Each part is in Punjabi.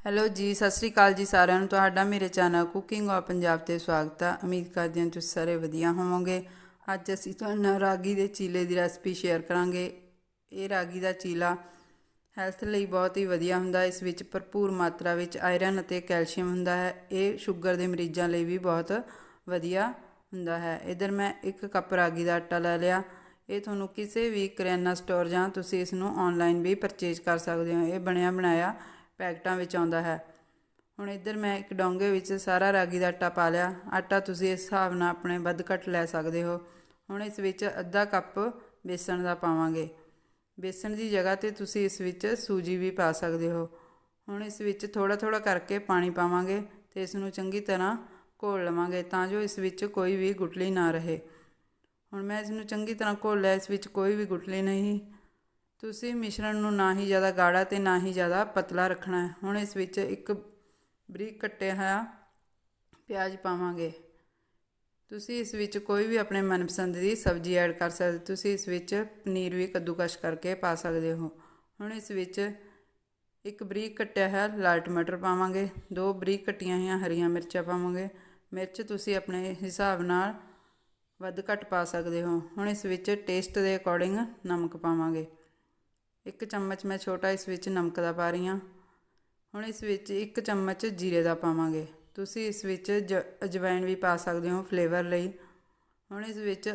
ਹੈਲੋ ਜੀ, ਸਤਿ ਸ੍ਰੀ ਅਕਾਲ ਜੀ ਸਾਰਿਆਂ ਨੂੰ। ਤੁਹਾਡਾ ਮੇਰੇ ਚੈਨਲ ਕੁਕਿੰਗ ਔਰ ਪੰਜਾਬ ਤੇ ਸਵਾਗਤ ਆ। ਉਮੀਦ ਕਰਦੀ ਹਾਂ ਤੁਸੀਂ ਸਾਰੇ ਵਧੀਆ ਹੋਵੋਗੇ। ਅੱਜ ਅਸੀਂ ਤੁਹਾਨੂੰ ਨਾਲ ਰਾਗੀ ਦੇ ਚੀਲੇ ਦੀ ਰੈਸਪੀ ਸ਼ੇਅਰ ਕਰਾਂਗੇ। ਇਹ ਰਾਗੀ ਦਾ ਚੀਲਾ ਹੈਲਥ ਲਈ ਬਹੁਤ ਹੀ ਵਧੀਆ ਹੁੰਦਾ। ਇਸ ਵਿੱਚ ਭਰਪੂਰ ਮਾਤਰਾ ਵਿੱਚ ਆਇਰਨ ਅਤੇ ਕੈਲਸ਼ੀਅਮ ਹੁੰਦਾ ਹੈ। ਇਹ ਸ਼ੂਗਰ ਦੇ ਮਰੀਜ਼ਾਂ ਲਈ ਵੀ ਬਹੁਤ ਵਧੀਆ ਹੁੰਦਾ ਹੈ। ਇਧਰ ਮੈਂ ਇੱਕ ਕੱਪ ਰਾਗੀ ਦਾ ਆਟਾ ਲੈ ਲਿਆ। ਇਹ ਤੁਹਾਨੂੰ ਕਿਸੇ ਵੀ ਕਰਿਆਨਾ ਸਟੋਰ ਜਾਂ ਤੁਸੀਂ ਇਸ ਨੂੰ ਆਨਲਾਈਨ ਵੀ ਪਰਚੇਜ਼ ਕਰ ਸਕਦੇ ਹੋ। ਇਹ ਬਣਿਆ ਬਣਾਇਆ ਪੈਕਟਾਂ ਵਿੱਚ ਆਉਂਦਾ ਹੈ। ਹੁਣ ਇੱਧਰ ਮੈਂ ਇੱਕ ਡੋਂਗੇ ਵਿੱਚ ਸਾਰਾ ਰਾਗੀ ਦਾ ਆਟਾ ਪਾ ਲਿਆ। ਆਟਾ ਤੁਸੀਂ ਇਸ ਹਿਸਾਬ ਨਾਲ ਆਪਣੇ ਵੱਧ ਘੱਟ ਲੈ ਸਕਦੇ ਹੋ। ਹੁਣ ਇਸ ਵਿੱਚ ਅੱਧਾ ਕੱਪ ਬੇਸਣ ਦਾ ਪਾਵਾਂਗੇ। ਬੇਸਣ ਦੀ ਜਗ੍ਹਾ ਤੇ ਤੁਸੀਂ ਇਸ ਵਿੱਚ ਸੂਜੀ ਵੀ ਪਾ ਸਕਦੇ ਹੋ। ਹੁਣ ਇਸ ਵਿੱਚ ਥੋੜਾ ਥੋੜਾ ਕਰਕੇ ਪਾਣੀ ਪਾਵਾਂਗੇ ਤੇ ਇਸ ਨੂੰ ਚੰਗੀ ਤਰ੍ਹਾਂ ਘੋਲ ਲਵਾਂਗੇ ਤਾਂ ਜੋ ਇਸ ਵਿੱਚ ਕੋਈ ਵੀ ਗੁਟਲੀ ਨਾ ਰਹੇ। ਹੁਣ ਮੈਂ ਇਸ ਨੂੰ ਚੰਗੀ ਤਰ੍ਹਾਂ ਘੋਲ ਲਿਆ ਇਸ ਵਿੱਚ ਕੋਈ ਵੀ ਗੁਟਲੀ ਨਹੀਂ। ਤੁਸੀਂ ਮਿਸ਼ਰਣ ਨੂੰ ਨਾ ਹੀ ਜ਼ਿਆਦਾ ਗਾੜਾ ਤੇ ਨਾ ਹੀ ਜ਼ਿਆਦਾ ਪਤਲਾ ਰੱਖਣਾ ਹੈ। ਹੁਣ ਇਸ ਵਿੱਚ ਇੱਕ ਬਰੀਕ ਕੱਟਿਆ ਹੋਇਆ ਪਿਆਜ਼ ਪਾਵਾਂਗੇ। ਤੁਸੀਂ ਇਸ ਵਿੱਚ ਕੋਈ ਵੀ ਆਪਣੇ ਮਨਪਸੰਦ ਦੀ ਸਬਜ਼ੀ ਐਡ ਕਰ ਸਕਦੇ ਤੁਸੀਂ ਇਸ ਵਿੱਚ ਪਨੀਰ ਵੀ ਕੱਦੂਕਸ਼ ਕਰਕੇ ਪਾ ਸਕਦੇ ਹੋ। ਹੁਣ ਇਸ ਵਿੱਚ ਇੱਕ ਬਰੀਕ ਕੱਟਿਆ ਹੋਇਆ ਲਾਲ ਟਮਾਟਰ ਪਾਵਾਂਗੇ। ਦੋ ਬਰੀਕ ਕੱਟੀਆਂ ਹੋਈਆਂ ਹਰੀਆਂ ਮਿਰਚਾਂ ਪਾਵਾਂਗੇ। ਮਿਰਚ ਤੁਸੀਂ ਆਪਣੇ ਹਿਸਾਬ ਨਾਲ ਵੱਧ ਘੱਟ ਪਾ ਸਕਦੇ ਹੋ। ਹੁਣ ਇਸ ਵਿੱਚ ਟੇਸਟ ਦੇ ਅਕੋਰਡਿੰਗ ਨਮਕ ਪਾਵਾਂਗੇ। ਇੱਕ ਚਮਚ ਮੈਂ ਛੋਟਾ ਇਸ ਵਿੱਚ ਨਮਕ ਦਾ ਪਾ ਰਹੀ ਹਾਂ। ਹੁਣ ਇਸ ਵਿੱਚ ਇੱਕ ਚਮਚ ਜੀਰੇ ਦਾ ਪਾਵਾਂਗੇ। ਤੁਸੀਂ ਇਸ ਵਿੱਚ ਜ, ਅਜਵਾਇਣ ਵੀ ਪਾ ਸਕਦੇ ਹੋ ਫਲੇਵਰ ਲਈ। ਹੁਣ ਇਸ ਵਿੱਚ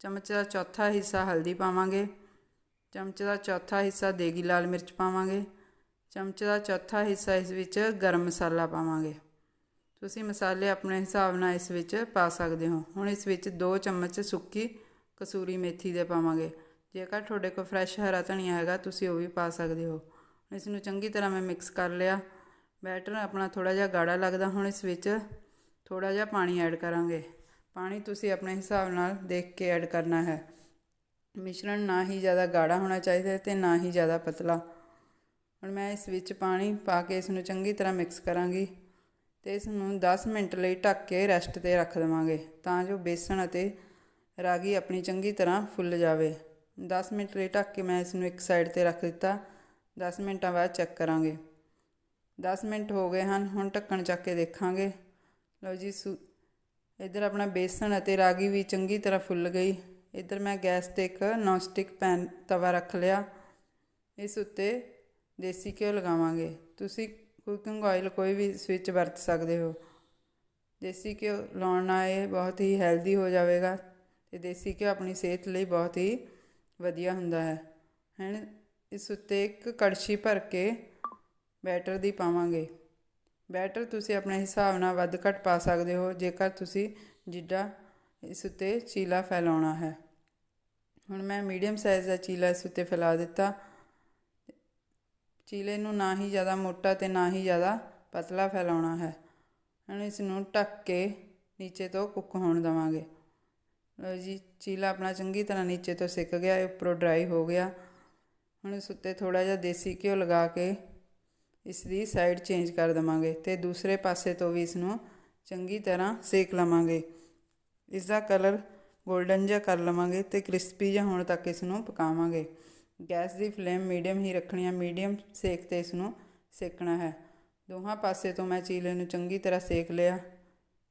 ਚਮਚ ਦਾ ਚੌਥਾ ਹਿੱਸਾ ਹਲਦੀ ਪਾਵਾਂਗੇ। ਚਮਚ ਦਾ ਚੌਥਾ ਹਿੱਸਾ ਦੇਗੀ ਲਾਲ ਮਿਰਚ ਪਾਵਾਂਗੇ। ਚਮਚ ਦਾ ਚੌਥਾ ਹਿੱਸਾ ਇਸ ਵਿੱਚ ਗਰਮ ਮਸਾਲਾ ਪਾਵਾਂਗੇ। ਤੁਸੀਂ ਮਸਾਲੇ ਆਪਣੇ ਹਿਸਾਬ ਨਾਲ ਇਸ ਵਿੱਚ ਪਾ ਸਕਦੇ ਹੋ। ਹੁਣ ਇਸ ਵਿੱਚ 2 ਚਮਚ ਸੁੱਕੀ ਕਸੂਰੀ ਮੇਥੀ ਦੇ ਪਾਵਾਂਗੇ। ਜੇਕਰ ਤੁਹਾਡੇ ਕੋਲ ਫਰੈਸ਼ ਹਰਾ ਧਨੀਆ ਹੈਗਾ, ਤੁਸੀਂ ਉਹ ਵੀ ਪਾ ਸਕਦੇ ਹੋ। ਇਸ ਨੂੰ ਚੰਗੀ ਤਰ੍ਹਾਂ ਮੈਂ ਮਿਕਸ ਕਰ ਲਿਆ। ਬੈਟਰ ਆਪਣਾ ਥੋੜਾ ਜਿਹਾ ਗਾੜਾ ਲੱਗਦਾ, ਹੁਣ ਇਸ ਵਿੱਚ ਥੋੜਾ ਜਿਹਾ ਪਾਣੀ ਐਡ ਕਰਾਂਗੇ। ਪਾਣੀ ਤੁਸੀਂ ਆਪਣੇ ਹਿਸਾਬ ਨਾਲ ਦੇਖ ਕੇ ਐਡ ਕਰਨਾ ਹੈ। ਮਿਸ਼ਰਣ ਨਾ ਹੀ ਜ਼ਿਆਦਾ ਗਾੜਾ ਹੋਣਾ ਚਾਹੀਦਾ ਤੇ ਨਾ ਹੀ ਜ਼ਿਆਦਾ ਪਤਲਾ। ਹੁਣ ਮੈਂ ਇਸ ਵਿੱਚ ਪਾਣੀ ਪਾ ਕੇ ਇਸ ਨੂੰ ਚੰਗੀ ਤਰ੍ਹਾਂ ਮਿਕਸ ਕਰਾਂਗੀ ਤੇ ਇਸ ਨੂੰ 10 ਮਿੰਟ ਲਈ ਢੱਕ ਕੇ ਰੈਸਟ ਤੇ ਰੱਖ ਦੇਵਾਂਗੇ, ਤਾਂ ਜੋ ਬੇਸਣ ਅਤੇ ਰਾਗੀ ਆਪਣੀ ਚੰਗੀ ਤਰ੍ਹਾਂ ਫੁੱਲ ਜਾਵੇ। 10 ਮਿੰਟ ਲਈ ਢੱਕ ਕੇ ਮੈਂ ਇਸ ਨੂੰ ਇੱਕ ਸਾਈਡ ਤੇ ਰੱਖ ਦਿੱਤਾ। 10 ਮਿੰਟਾਂ ਬਾਅਦ ਚੈੱਕ ਕਰਾਂਗੇ। 10 ਮਿੰਟ ਹੋ ਗਏ ਹਨ, ਹੁਣ ਢੱਕਣ ਚੱਕ ਕੇ ਦੇਖਾਂਗੇ। ਲਓ ਜੀ, ਸੁ ਇੱਧਰ ਆਪਣਾ ਬੇਸਣ ਅਤੇ ਰਾਗੀ ਵੀ ਚੰਗੀ ਤਰ੍ਹਾਂ ਫੁੱਲ ਗਈ। ਇੱਧਰ ਮੈਂ ਗੈਸ ਤੇ ਇੱਕ ਨੌਨਸਟਿਕ ਪੈਨ ਤਵਾ ਰੱਖ ਲਿਆ। ਇਸ ਉੱਤੇ ਦੇਸੀ ਘਿਓ ਲਗਾਵਾਂਗੇ। ਤੁਸੀਂ ਕੁਕਿੰਗ ਆਇਲ ਕੋਈ ਵੀ ਸਵਿਚ ਵਰਤ ਸਕਦੇ ਹੋ। ਦੇਸੀ ਘਿਓ ਲਾਉਣ ਨਾਲ ਇਹ ਬਹੁਤ ਹੀ ਹੈਲਦੀ ਹੋ ਜਾਵੇਗਾ ਤੇ ਦੇਸੀ ਘਿਓ ਆਪਣੀ ਸਿਹਤ ਲਈ ਬਹੁਤ ਹੀ ਵਧੀਆ ਹੁੰਦਾ ਹੈ। ਹਨ ਇਸ ਉੱਤੇ ਇੱਕ ਕੜਛੀ ਭਰ ਕੇ ਬੈਟਰ ਦੀ ਪਾਵਾਂਗੇ। ਬੈਟਰ ਤੁਸੀਂ ਆਪਣੇ ਹਿਸਾਬ ਨਾਲ ਵੱਧ ਘੱਟ ਪਾ ਸਕਦੇ ਹੋ, ਜੇਕਰ ਤੁਸੀਂ ਜਿੱਡਾ ਇਸ ਉੱਤੇ ਚੀਲਾ ਫੈਲਾਉਣਾ ਹੈ। ਹੁਣ ਮੈਂ ਮੀਡੀਅਮ ਸਾਈਜ਼ ਦਾ ਚੀਲਾ ਇਸ ਉੱਤੇ ਫੈਲਾ ਦਿੱਤਾ। ਚੀਲੇ ਨੂੰ ਨਾ ਹੀ ਜ਼ਿਆਦਾ ਮੋਟਾ ਤੇ ਨਾ ਹੀ ਜ਼ਿਆਦਾ ਪਤਲਾ ਫੈਲਾਉਣਾ ਹੈ। ਹੁਣ ਇਸ ਨੂੰ ਢੱਕ ਕੇ ਨੀਚੇ ਤੋਂ ਕੁੱਕ ਹੋਣ ਦਵਾਂਗੇ। ਲਓ ਜੀ, ਚੀਲਾ ਆਪਣਾ ਚੰਗੀ ਤਰ੍ਹਾਂ ਨੀਚੇ ਤੋਂ ਸਿੱਕ ਗਿਆ ਉੱਪਰੋਂ ਡਰਾਈ ਹੋ ਗਿਆ। ਹੁਣ ਇਸ ਉੱਤੇ ਥੋੜਾ ਜਿਹਾ ਦੇਸੀ ਘਿਓ ਲਗਾ ਕੇ ਇਸ ਦੀ ਸਾਈਡ ਚੇਂਜ ਕਰ ਦਵਾਂਗੇ ਤੇ ਦੂਸਰੇ ਪਾਸੇ ਤੋਂ ਵੀ ਇਸ ਨੂੰ ਚੰਗੀ ਤਰ੍ਹਾਂ ਸੇਕ ਲਵਾਂਗੇ। ਇਸ ਦਾ ਕਲਰ 골ਡਨ ਜਿਹਾ ਕਰ ਲਵਾਂਗੇ ਤੇ ਕ੍ਰਿਸਪੀ ਜਿਹਾ ਹੋਣ ਤੱਕ ਇਸ ਨੂੰ ਪਕਾਵਾਂਗੇ। ਗੈਸ ਦੀ ਫਲੇਮ ਮੀਡੀਅਮ ਹੀ ਰੱਖਣੀ ਹੈ ਮੀਡੀਅਮ ਸੇਕ ਤੇ ਇਸ ਨੂੰ ਸੇਕਣਾ ਹੈ। ਦੋਹਾਂ ਪਾਸੇ ਤੋਂ ਮੈਂ ਚੀਲੇ ਨੂੰ ਚੰਗੀ ਤਰ੍ਹਾਂ ਸੇਕ ਲਿਆ।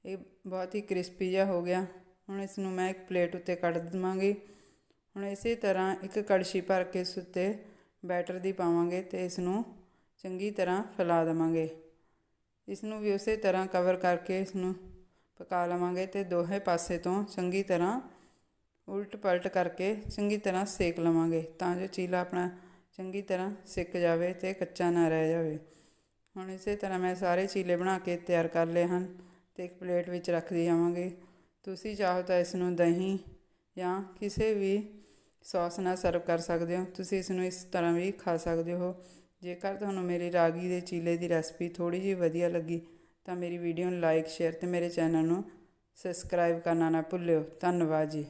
ਇਹ ਬਹੁਤ ਹੀ ਕ੍ਰਿਸਪੀ ਜਿਹਾ ਹੋ ਗਿਆ। ਹੁਣ ਇਸ ਨੂੰ ਮੈਂ ਇੱਕ ਪਲੇਟ ਉੱਤੇ ਕੱਢ ਦਵਾਂਗੀ। ਹੁਣ ਇਸੇ ਤਰ੍ਹਾਂ ਇੱਕ ਕੜਛੀ ਭਰ ਕੇ ਇਸ ਉੱਤੇ ਬੈਟਰ ਦੀ ਪਾਵਾਂਗੇ ਤੇ ਇਸ ਨੂੰ ਚੰਗੀ ਤਰ੍ਹਾਂ ਫੈਲਾ ਦੇਵਾਂਗੇ। ਇਸ ਨੂੰ ਵੀ ਉਸੇ ਤਰ੍ਹਾਂ ਕਵਰ ਕਰਕੇ ਇਸ ਨੂੰ ਪਕਾ ਲਵਾਂਗੇ ਤੇ ਦੋਹੇ ਪਾਸੇ ਤੋਂ ਚੰਗੀ ਤਰ੍ਹਾਂ ਉਲਟ ਪਲਟ ਕਰਕੇ ਚੰਗੀ ਤਰ੍ਹਾਂ ਸੇਕ ਲਵਾਂਗੇ ਤਾਂ ਜੋ ਚੀਲਾ ਆਪਣਾ ਚੰਗੀ ਤਰ੍ਹਾਂ ਸਿੱਕ ਜਾਵੇ ਤੇ ਕੱਚਾ ਨਾ ਰਹਿ ਜਾਵੇ। ਹੁਣ ਇਸੇ ਤਰ੍ਹਾਂ ਮੈਂ ਸਾਰੇ ਚੀਲੇ ਬਣਾ ਕੇ ਤਿਆਰ ਕਰ ਲਏ ਹਨ ਤੇ ਇੱਕ ਪਲੇਟ ਵਿੱਚ ਰੱਖਦੀ ਜਾਵਾਂਗੇ ਤੁਸੀਂ ਚਾਹੋ ਤਾਂ ਇਸ ਨੂੰ ਦਹੀਂ ਜਾਂ ਕਿਸੇ ਵੀ ਸੌਸ ਨਾਲ ਸਰਵ ਕਰ ਸਕਦੇ ਹੋ। ਤੁਸੀਂ ਇਸ ਨੂੰ ਇਸ ਤਰ੍ਹਾਂ ਵੀ ਖਾ ਸਕਦੇ ਹੋ। ਜੇਕਰ ਤੁਹਾਨੂੰ ਮੇਰੀ ਰਾਗੀ ਦੇ ਚੀਲੇ ਦੀ ਰੈਸਪੀ ਥੋੜੀ ਜਿਹੀ ਵਧੀਆ ਲੱਗੀ, ਤਾਂ ਮੇਰੀ ਵੀਡੀਓ ਨੂੰ ਲਾਈਕ, ਸ਼ੇਅਰ ਤੇ ਮੇਰੇ ਚੈਨਲ ਨੂੰ ਸਬਸਕ੍ਰਾਈਬ ਕਰਨਾ ਨਾ ਭੁੱਲਿਓ। ਧੰਨਵਾਦ ਜੀ।